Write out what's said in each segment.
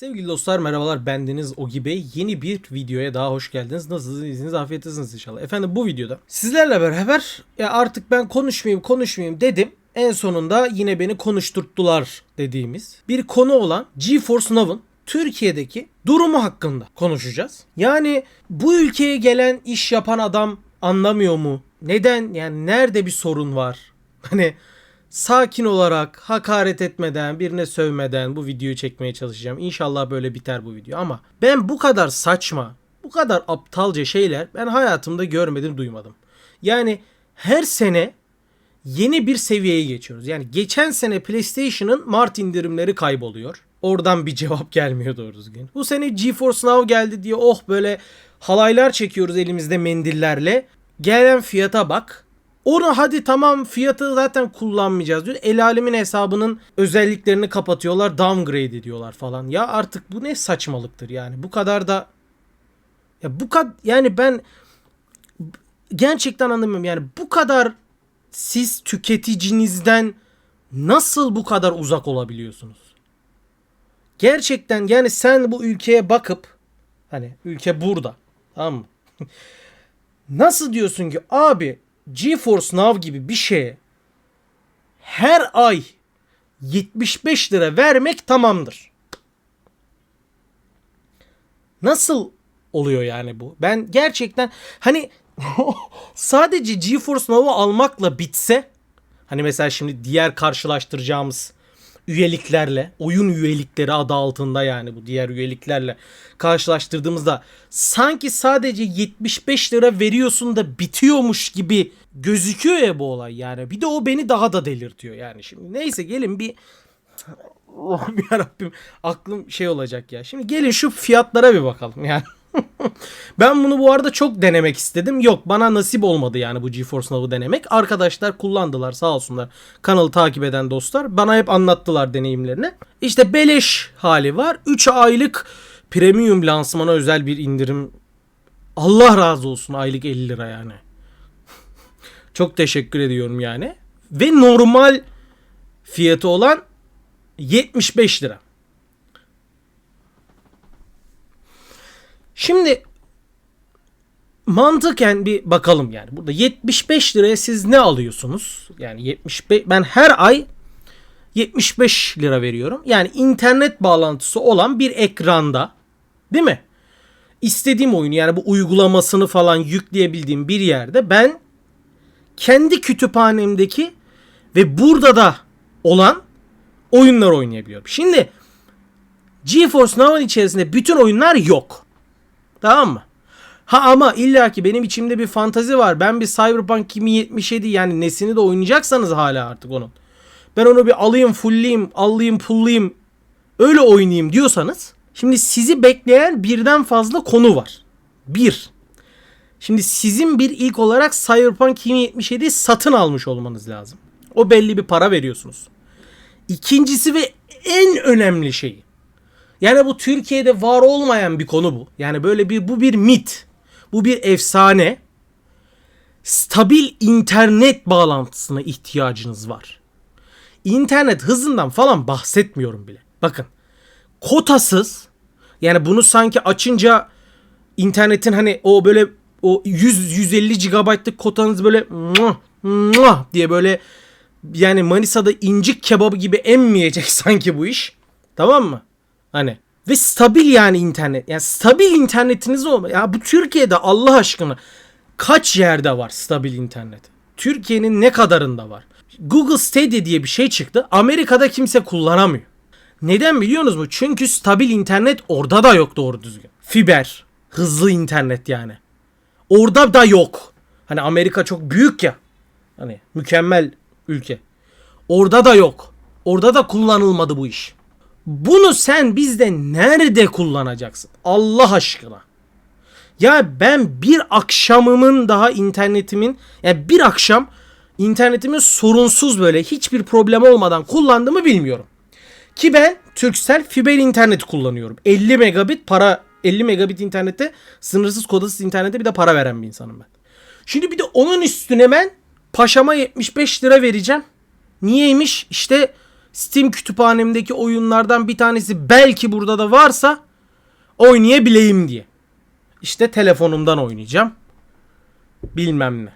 Sevgili dostlar merhabalar bendeniz Ogi Bey. Yeni bir videoya daha hoş geldiniz. Nasılsınız? iyisiniz? Afiyettesiniz inşallah. Efendim bu videoda sizlerle beraber ya artık ben konuşmayayım konuşmayayım dedim. En sonunda yine beni konuşturttular dediğimiz bir konu olan GeForce Now'ın Türkiye'deki durumu hakkında konuşacağız. Yani bu ülkeye gelen iş yapan adam anlamıyor mu? Neden? Yani nerede bir sorun var? Hani sakin olarak hakaret etmeden birine sövmeden bu videoyu çekmeye çalışacağım. İnşallah böyle biter bu video ama ben bu kadar saçma, bu kadar aptalca şeyler ben hayatımda görmedim, duymadım. Yani her sene yeni bir seviyeye geçiyoruz. Yani geçen sene PlayStation'ın Mart indirimleri kayboluyor. Oradan bir cevap gelmiyor doğru düzgün. Bu sene GeForce Now geldi diye oh böyle halaylar çekiyoruz elimizde mendillerle. Gelen fiyata bak. Onu hadi tamam fiyatı zaten kullanmayacağız diyor. El alemin hesabının özelliklerini kapatıyorlar. Downgrade ediyorlar falan. Ya artık bu ne saçmalıktır yani. Bu kadar da ya bu kadar yani ben gerçekten anlamıyorum. Yani bu kadar siz tüketicinizden nasıl bu kadar uzak olabiliyorsunuz? Gerçekten yani sen bu ülkeye bakıp hani ülke burada tamam mı? Nasıl diyorsun ki abi GeForce Now gibi bir şeye her ay 75 lira vermek tamamdır. Nasıl oluyor yani bu? Ben gerçekten hani sadece GeForce Now'u almakla bitse hani mesela şimdi diğer karşılaştıracağımız üyeliklerle oyun üyelikleri adı altında yani bu diğer üyeliklerle karşılaştırdığımızda sanki sadece 75 lira veriyorsun da bitiyormuş gibi gözüküyor ya bu olay yani. Bir de o beni daha da delirtiyor yani şimdi. Neyse gelin bir Allah'ım yarabbim aklım şey olacak ya. Şimdi gelin şu fiyatlara bir bakalım yani. ben bunu bu arada çok denemek istedim. Yok bana nasip olmadı yani bu GeForce Now'u denemek. Arkadaşlar kullandılar sağ olsunlar. Kanalı takip eden dostlar. Bana hep anlattılar deneyimlerini. İşte beleş hali var. 3 aylık premium lansmana özel bir indirim. Allah razı olsun aylık 50 lira yani. çok teşekkür ediyorum yani. Ve normal fiyatı olan 75 lira. Şimdi mantıken bir bakalım yani. Burada 75 liraya siz ne alıyorsunuz? Yani 75 ben her ay 75 lira veriyorum. Yani internet bağlantısı olan bir ekranda değil mi? İstediğim oyunu yani bu uygulamasını falan yükleyebildiğim bir yerde ben kendi kütüphanemdeki ve burada da olan oyunlar oynayabiliyorum. Şimdi GeForce Now'ın içerisinde bütün oyunlar yok. Tamam mı? Ha ama illaki benim içimde bir fantazi var. Ben bir Cyberpunk 2077 yani nesini de oynayacaksanız hala artık onun. Ben onu bir alayım, fullleyeyim, allayım, pullayayım. Öyle oynayayım diyorsanız. Şimdi sizi bekleyen birden fazla konu var. Bir. Şimdi sizin bir ilk olarak Cyberpunk 2077 satın almış olmanız lazım. O belli bir para veriyorsunuz. İkincisi ve en önemli şeyi. Yani bu Türkiye'de var olmayan bir konu bu. Yani böyle bir bu bir mit. Bu bir efsane. Stabil internet bağlantısına ihtiyacınız var. İnternet hızından falan bahsetmiyorum bile. Bakın. Kotasız yani bunu sanki açınca internetin hani o böyle o 100 150 GB'lık kotanız böyle muah, muah diye böyle yani Manisa'da incik kebabı gibi emmeyecek sanki bu iş. Tamam mı? Hani ve stabil yani internet. Yani stabil internetiniz olma. Ya bu Türkiye'de Allah aşkına kaç yerde var stabil internet? Türkiye'nin ne kadarında var? Google Stadia diye bir şey çıktı. Amerika'da kimse kullanamıyor. Neden biliyorsunuz mu? Çünkü stabil internet orada da yok doğru düzgün. Fiber, hızlı internet yani. Orada da yok. Hani Amerika çok büyük ya. Hani mükemmel ülke. Orada da yok. Orada da kullanılmadı bu iş. Bunu sen bizde nerede kullanacaksın? Allah aşkına. Ya ben bir akşamımın daha internetimin yani bir akşam internetimin sorunsuz böyle hiçbir problem olmadan kullandığımı bilmiyorum. Ki ben Turkcell fiber internet kullanıyorum. 50 megabit para 50 megabit internette sınırsız kodasız internete bir de para veren bir insanım ben. Şimdi bir de onun üstüne ben paşama 75 lira vereceğim. Niyeymiş? İşte Steam kütüphanemdeki oyunlardan bir tanesi belki burada da varsa oynayabileyim diye. İşte telefonumdan oynayacağım. Bilmem ne.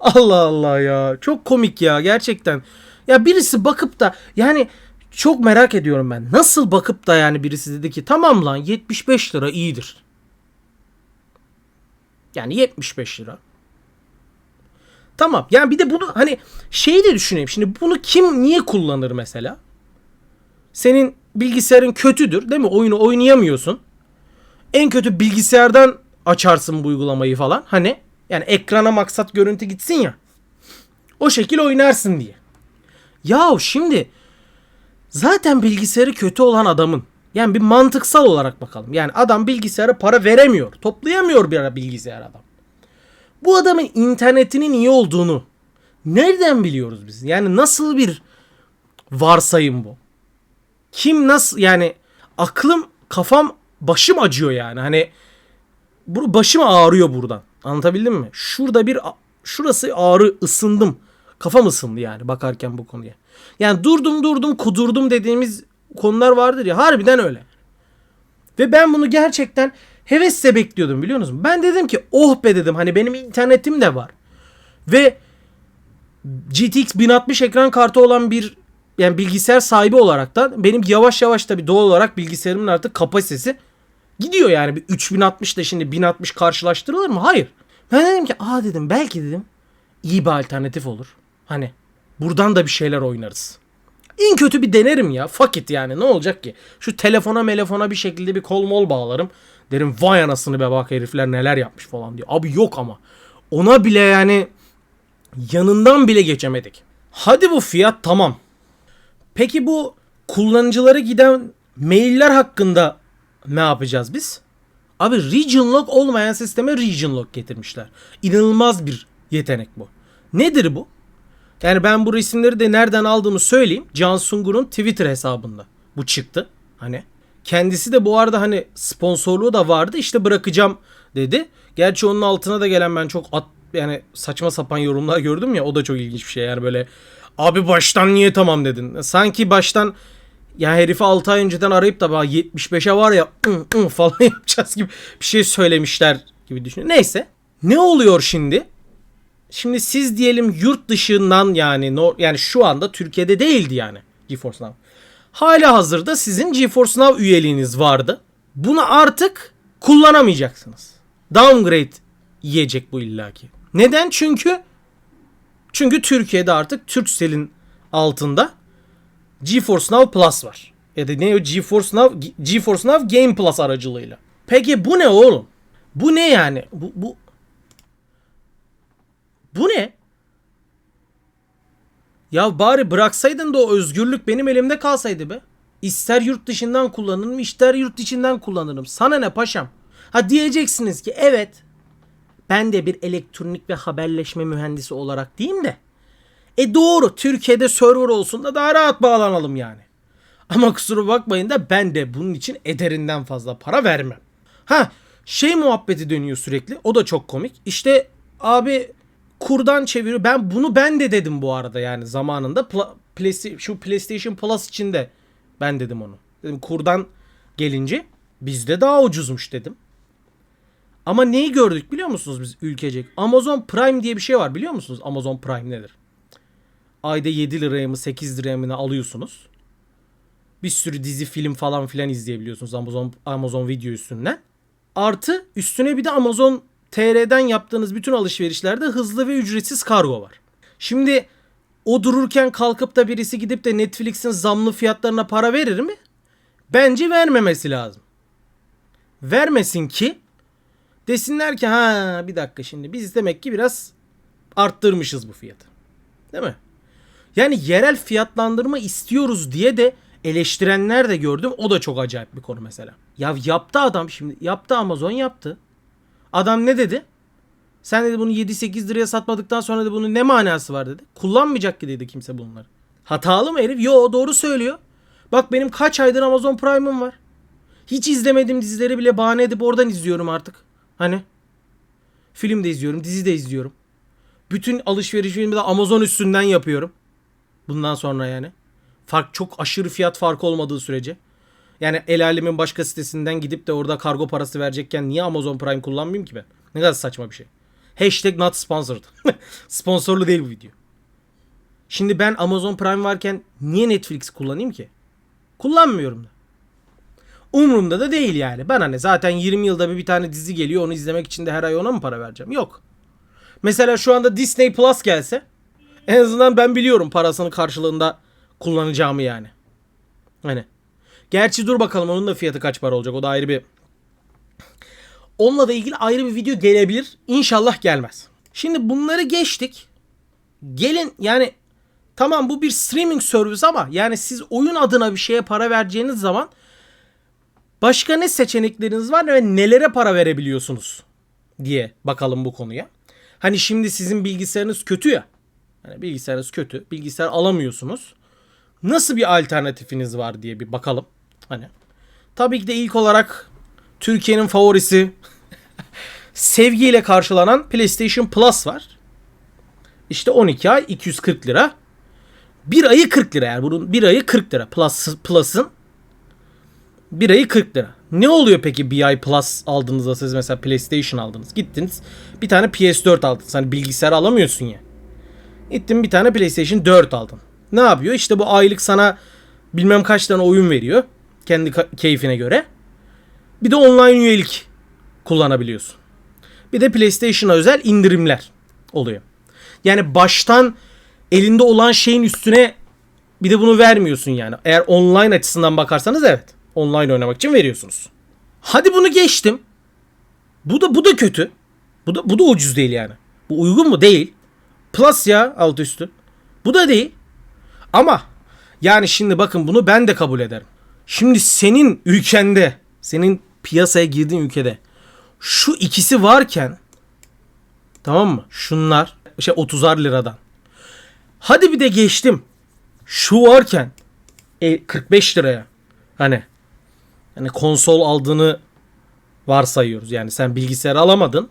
Allah Allah ya. Çok komik ya gerçekten. Ya birisi bakıp da yani çok merak ediyorum ben. Nasıl bakıp da yani birisi dedi ki tamam lan 75 lira iyidir. Yani 75 lira. Tamam. Yani bir de bunu hani şeyi de düşüneyim. Şimdi bunu kim niye kullanır mesela? Senin bilgisayarın kötüdür değil mi? Oyunu oynayamıyorsun. En kötü bilgisayardan açarsın bu uygulamayı falan. Hani yani ekrana maksat görüntü gitsin ya. O şekil oynarsın diye. Yahu şimdi zaten bilgisayarı kötü olan adamın yani bir mantıksal olarak bakalım. Yani adam bilgisayara para veremiyor. Toplayamıyor bir ara bilgisayar adam. Bu adamın internetinin iyi olduğunu nereden biliyoruz biz? Yani nasıl bir varsayım bu? Kim nasıl yani aklım kafam başım acıyor yani. Hani bu başım ağrıyor buradan. Anlatabildim mi? Şurada bir şurası ağrı ısındım. Kafam ısındı yani bakarken bu konuya. Yani durdum durdum kudurdum dediğimiz konular vardır ya harbiden öyle. Ve ben bunu gerçekten hevesle bekliyordum biliyor musun? Ben dedim ki oh be dedim hani benim internetim de var. Ve GTX 1060 ekran kartı olan bir yani bilgisayar sahibi olarak da benim yavaş yavaş tabii doğal olarak bilgisayarımın artık kapasitesi gidiyor yani. Bir 3060 da şimdi 1060 karşılaştırılır mı? Hayır. Ben dedim ki aa dedim belki dedim iyi bir alternatif olur. Hani buradan da bir şeyler oynarız. En kötü bir denerim ya. Fuck it yani ne olacak ki? Şu telefona melefona bir şekilde bir kol mol bağlarım. Derim vay anasını be bak herifler neler yapmış falan diyor. Abi yok ama. Ona bile yani yanından bile geçemedik. Hadi bu fiyat tamam. Peki bu kullanıcılara giden mailler hakkında ne yapacağız biz? Abi region lock olmayan sisteme region lock getirmişler. İnanılmaz bir yetenek bu. Nedir bu? Yani ben bu resimleri de nereden aldığımı söyleyeyim. Can Sungur'un Twitter hesabında bu çıktı. Hani kendisi de bu arada hani sponsorluğu da vardı. İşte bırakacağım dedi. Gerçi onun altına da gelen ben çok at, yani saçma sapan yorumlar gördüm ya o da çok ilginç bir şey. Yani böyle abi baştan niye tamam dedin? Sanki baştan ya herifi 6 ay önceden arayıp da 75'e var ya ı, ı falan yapacağız gibi bir şey söylemişler gibi düşünüyorum. Neyse. Ne oluyor şimdi? Şimdi siz diyelim yurt dışından yani yani şu anda Türkiye'de değildi yani GeForce Now. Hala hazırda sizin GeForce Now üyeliğiniz vardı. Bunu artık kullanamayacaksınız. Downgrade yiyecek bu illaki. Neden? Çünkü çünkü Türkiye'de artık Turkcell'in altında GeForce Now Plus var. Ya da ne o GeForce Now GeForce Now Game Plus aracılığıyla. Peki bu ne oğlum? Bu ne yani? Bu, bu bu ne? Ya bari bıraksaydın da o özgürlük benim elimde kalsaydı be. İster yurt dışından kullanırım, ister yurt içinden kullanırım. Sana ne paşam? Ha diyeceksiniz ki evet ben de bir elektronik ve haberleşme mühendisi olarak diyeyim de. E doğru Türkiye'de server olsun da daha rahat bağlanalım yani. Ama kusura bakmayın da ben de bunun için ederinden fazla para vermem. Ha şey muhabbeti dönüyor sürekli. O da çok komik. İşte abi kurdan çeviriyor. Ben bunu ben de dedim bu arada yani zamanında Pla- Playsta- şu PlayStation Plus için de ben dedim onu. Dedim kurdan gelince bizde daha ucuzmuş dedim. Ama neyi gördük biliyor musunuz biz ülkecek? Amazon Prime diye bir şey var biliyor musunuz? Amazon Prime nedir? Ayda 7 liraya mı 8 liraya mı alıyorsunuz? Bir sürü dizi film falan filan izleyebiliyorsunuz Amazon Amazon video üstünden. Artı üstüne bir de Amazon TR'den yaptığınız bütün alışverişlerde hızlı ve ücretsiz kargo var. Şimdi o dururken kalkıp da birisi gidip de Netflix'in zamlı fiyatlarına para verir mi? Bence vermemesi lazım. Vermesin ki desinler ki ha bir dakika şimdi biz demek ki biraz arttırmışız bu fiyatı. Değil mi? Yani yerel fiyatlandırma istiyoruz diye de eleştirenler de gördüm. O da çok acayip bir konu mesela. Ya yaptı adam şimdi. Yaptı Amazon yaptı. Adam ne dedi? Sen dedi bunu 7-8 liraya satmadıktan sonra da bunun ne manası var dedi. Kullanmayacak ki dedi kimse bunları. Hatalı mı herif? Yo doğru söylüyor. Bak benim kaç aydır Amazon Prime'ım var. Hiç izlemediğim dizileri bile bahane edip oradan izliyorum artık. Hani? Film de izliyorum, dizi de izliyorum. Bütün alışverişimi de Amazon üstünden yapıyorum. Bundan sonra yani. Fark çok aşırı fiyat farkı olmadığı sürece. Yani el alemin başka sitesinden gidip de orada kargo parası verecekken niye Amazon Prime kullanmayayım ki ben? Ne kadar saçma bir şey. Hashtag not sponsored. Sponsorlu değil bu video. Şimdi ben Amazon Prime varken niye Netflix kullanayım ki? Kullanmıyorum da. Umurumda da değil yani. Bana ne zaten 20 yılda bir, bir tane dizi geliyor onu izlemek için de her ay ona mı para vereceğim? Yok. Mesela şu anda Disney Plus gelse en azından ben biliyorum parasını karşılığında kullanacağımı yani. Hani. Gerçi dur bakalım onun da fiyatı kaç para olacak o da ayrı bir Onunla da ilgili ayrı bir video gelebilir. İnşallah gelmez. Şimdi bunları geçtik. Gelin yani tamam bu bir streaming service ama yani siz oyun adına bir şeye para vereceğiniz zaman başka ne seçenekleriniz var ve nelere para verebiliyorsunuz diye bakalım bu konuya. Hani şimdi sizin bilgisayarınız kötü ya. Yani bilgisayarınız kötü. Bilgisayar alamıyorsunuz. Nasıl bir alternatifiniz var diye bir bakalım. Hani tabii ki de ilk olarak Türkiye'nin favorisi sevgiyle karşılanan PlayStation Plus var. İşte 12 ay 240 lira. Bir ayı 40 lira yani bunun bir ayı 40 lira. Plus Plus'ın bir ayı 40 lira. Ne oluyor peki bir ay Plus aldığınızda siz mesela PlayStation aldınız. Gittiniz bir tane PS4 aldınız. Hani bilgisayar alamıyorsun ya. Gittin bir tane PlayStation 4 aldın. Ne yapıyor? İşte bu aylık sana bilmem kaç tane oyun veriyor. Kendi keyfine göre. Bir de online üyelik kullanabiliyorsun. Bir de PlayStation'a özel indirimler oluyor. Yani baştan elinde olan şeyin üstüne bir de bunu vermiyorsun yani. Eğer online açısından bakarsanız evet. Online oynamak için veriyorsunuz. Hadi bunu geçtim. Bu da bu da kötü. Bu da bu da ucuz değil yani. Bu uygun mu? Değil. Plus ya alt üstü. Bu da değil. Ama yani şimdi bakın bunu ben de kabul ederim. Şimdi senin ülkende, senin piyasaya girdiğin ülkede şu ikisi varken tamam mı? Şunlar şey 30'ar liradan. Hadi bir de geçtim. Şu varken e, 45 liraya. Hani hani konsol aldığını varsayıyoruz. Yani sen bilgisayar alamadın.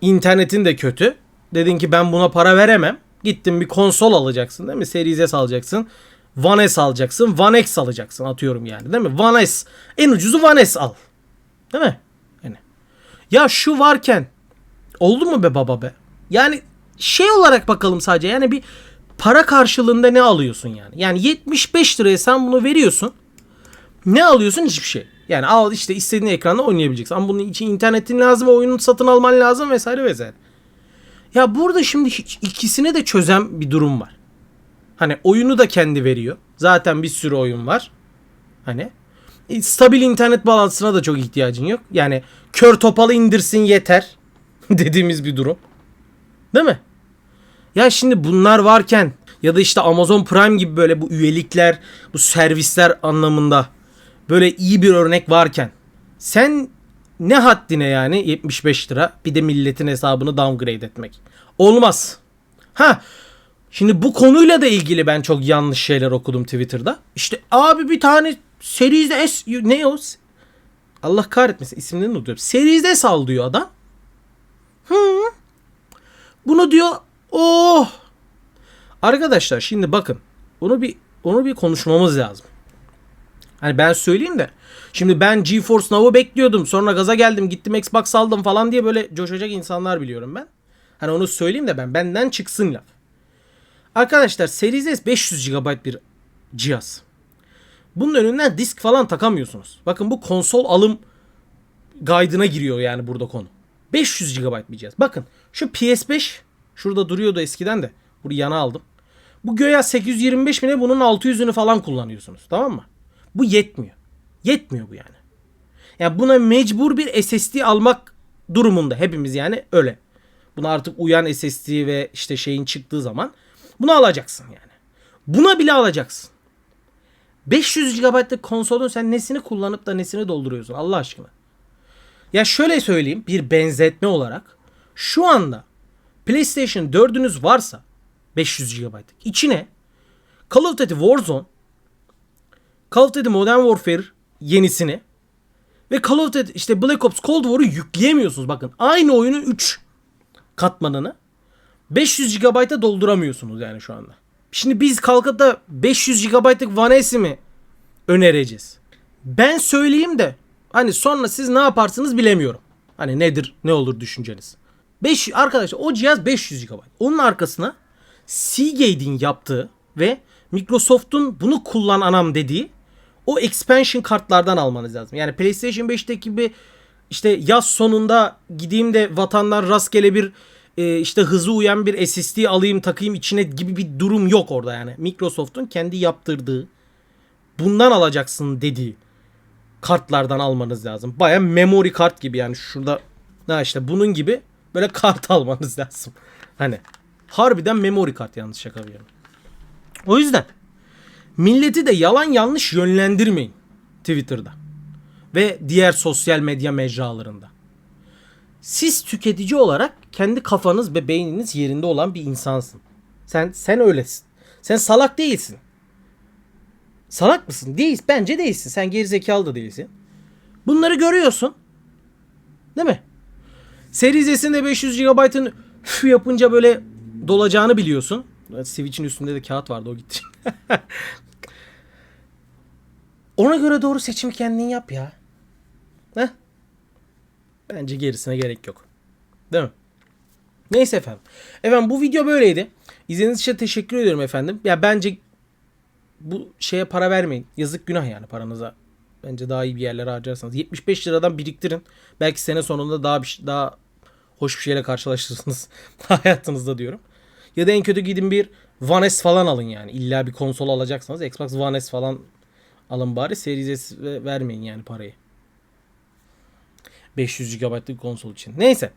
İnternetin de kötü. Dedin ki ben buna para veremem. Gittin bir konsol alacaksın değil mi? Series S alacaksın. One S alacaksın. One X alacaksın atıyorum yani değil mi? One S. En ucuzu One S al. Değil mi? Yani. Ya şu varken oldu mu be baba be? Yani şey olarak bakalım sadece yani bir para karşılığında ne alıyorsun yani? Yani 75 liraya sen bunu veriyorsun. Ne alıyorsun? Hiçbir şey. Yani al işte istediğin ekranda oynayabileceksin. Ama bunun için internetin lazım, oyunu satın alman lazım vesaire vesaire. Ya burada şimdi hiç ikisini de çözen bir durum var. Hani oyunu da kendi veriyor. Zaten bir sürü oyun var. Hani e, stabil internet bağlantısına da çok ihtiyacın yok. Yani kör topalı indirsin yeter dediğimiz bir durum. Değil mi? Ya şimdi bunlar varken ya da işte Amazon Prime gibi böyle bu üyelikler, bu servisler anlamında böyle iyi bir örnek varken sen ne haddine yani 75 lira bir de milletin hesabını downgrade etmek. Olmaz. Ha şimdi bu konuyla da ilgili ben çok yanlış şeyler okudum Twitter'da. İşte abi bir tane Series S ne o? Allah kahretmesin isimlerini unutuyorum. Series S al diyor adam. Hı. Bunu diyor oh. Arkadaşlar şimdi bakın. Onu bir onu bir konuşmamız lazım. Hani ben söyleyeyim de. Şimdi ben GeForce Now'u bekliyordum. Sonra gaza geldim gittim Xbox aldım falan diye böyle coşacak insanlar biliyorum ben. Hani onu söyleyeyim de ben benden çıksın laf. Arkadaşlar Series S 500 GB bir cihaz. Bunun önünden disk falan takamıyorsunuz. Bakın bu konsol alım guide'ına giriyor yani burada konu. 500 GB bir cihaz. Bakın şu PS5 şurada duruyordu eskiden de. Bunu yana aldım. Bu göya 825 mi ne bunun 600'ünü falan kullanıyorsunuz. Tamam mı? Bu yetmiyor. Yetmiyor bu yani. Yani buna mecbur bir SSD almak durumunda hepimiz yani öyle. Buna artık uyan SSD ve işte şeyin çıktığı zaman bunu alacaksın yani. Buna bile alacaksın. 500 GB'lık konsolun sen nesini kullanıp da nesini dolduruyorsun Allah aşkına. Ya şöyle söyleyeyim bir benzetme olarak şu anda PlayStation 4'ünüz varsa 500 GB'lık içine Call of Duty Warzone Call of Duty Modern Warfare yenisini ve Call of Duty işte Black Ops Cold War'u yükleyemiyorsunuz. Bakın aynı oyunun 3 katmanını 500 GB'a dolduramıyorsunuz yani şu anda. Şimdi biz kalkıp da 500 GB'lık One S'i mi önereceğiz? Ben söyleyeyim de hani sonra siz ne yaparsınız bilemiyorum. Hani nedir ne olur düşünceniz. 5 arkadaşlar o cihaz 500 GB. Onun arkasına Seagate'in yaptığı ve Microsoft'un bunu kullan anam dediği o expansion kartlardan almanız lazım. Yani PlayStation 5'teki gibi işte yaz sonunda gideyim de vatandan rastgele bir e, işte hızı uyan bir SSD alayım takayım içine gibi bir durum yok orada yani. Microsoft'un kendi yaptırdığı bundan alacaksın dediği kartlardan almanız lazım. Baya memory kart gibi yani şurada ha işte bunun gibi böyle kart almanız lazım. Hani harbiden memory kart yalnız şaka bir. O yüzden milleti de yalan yanlış yönlendirmeyin Twitter'da ve diğer sosyal medya mecralarında. Siz tüketici olarak kendi kafanız ve beyniniz yerinde olan bir insansın. Sen sen öylesin. Sen salak değilsin. Salak mısın? Değil. Bence değilsin. Sen gerizekalı da değilsin. Bunları görüyorsun. Değil mi? Series S'inde 500 GB'ın yapınca böyle dolacağını biliyorsun. Switch'in üstünde de kağıt vardı o gitti. Ona göre doğru seçimi kendin yap ya. Heh. Bence gerisine gerek yok. Değil mi? Neyse efendim. Efendim bu video böyleydi. İzlediğiniz için teşekkür ediyorum efendim. Ya bence bu şeye para vermeyin. Yazık günah yani paranıza. Bence daha iyi bir yerlere harcarsanız. 75 liradan biriktirin. Belki sene sonunda daha bir, daha hoş bir şeyle karşılaşırsınız hayatınızda diyorum. Ya da en kötü gidin bir One S falan alın yani. İlla bir konsol alacaksanız Xbox One S falan alın bari. Series S ve- vermeyin yani parayı. 500 GB'lık konsol için. Neyse.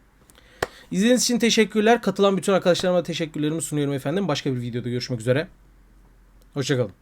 İzlediğiniz için teşekkürler. Katılan bütün arkadaşlarıma teşekkürlerimi sunuyorum efendim. Başka bir videoda görüşmek üzere. Hoşçakalın.